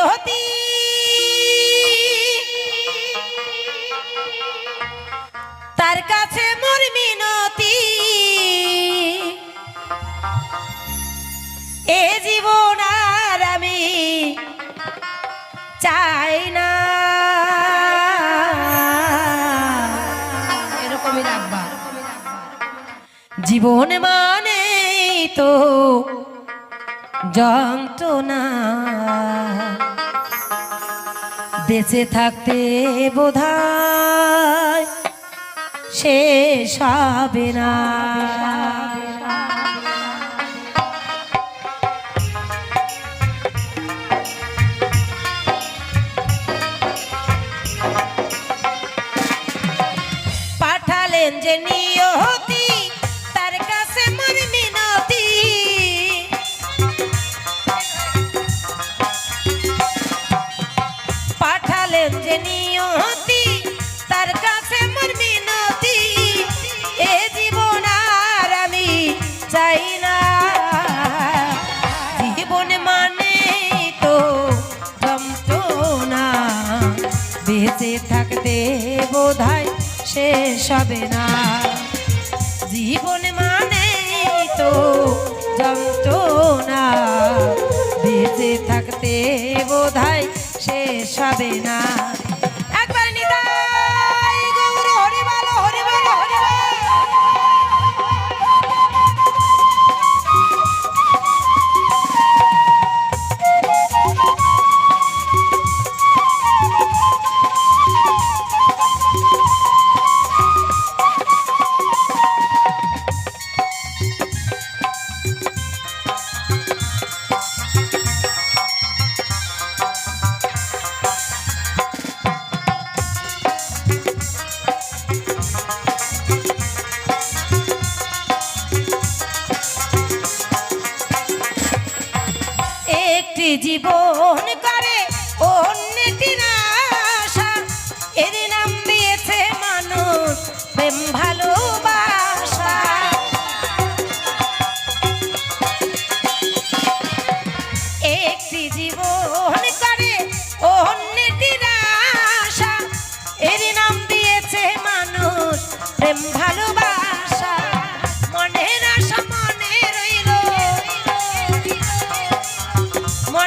নিয়তি তার কাছে মোর মিনতি। এ জীবন আর আমি চাই না। এরকমই রাখবা। জীবন মানে তো যন্ত্রণা। বেঁচে থাকতে বোধায় শেষ হবে না। বেঁচে থাকতে বোধায় শেষ হবে না। জীবন মানে তো যন্ত্রণা। বেঁচে থাকতে বোধায় শেষ হবে না। জীবন করে অন্যটি আশা। এর নাম দিয়েছে মানুষ প্রেম ভালোবাসা।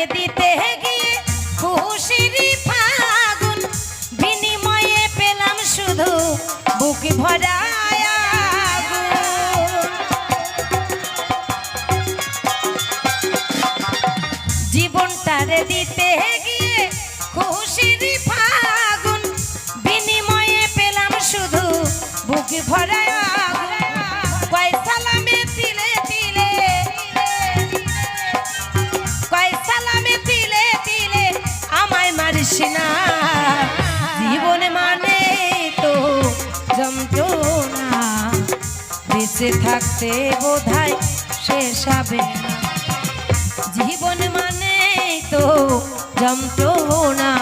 তাকে দিতে গিয়ে খুশিরি ফাগুন বিনিময়ে পেলাম শুধু বুক ভরা। জীবনটারে দিতে গিয়ে খুশিরি ফাগুন থাকতে বোধহয় শেষ হবে না। জীবন মানে তো যন্ত্রণা,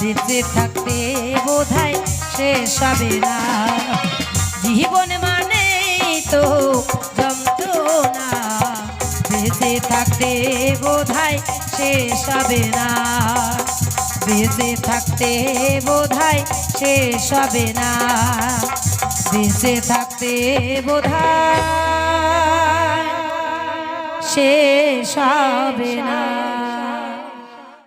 বেঁচে থাকতে বোধহয় শেষ হবে না। জীবন মানে তো যন্ত্রণা, বেঁচে থাকতে বোধহয় শেষ হবে না। বেঁচে থাকতে বোধহয় শেষ হবে না। বেঁচে থাকতে বোধহয় শেষ হবে না।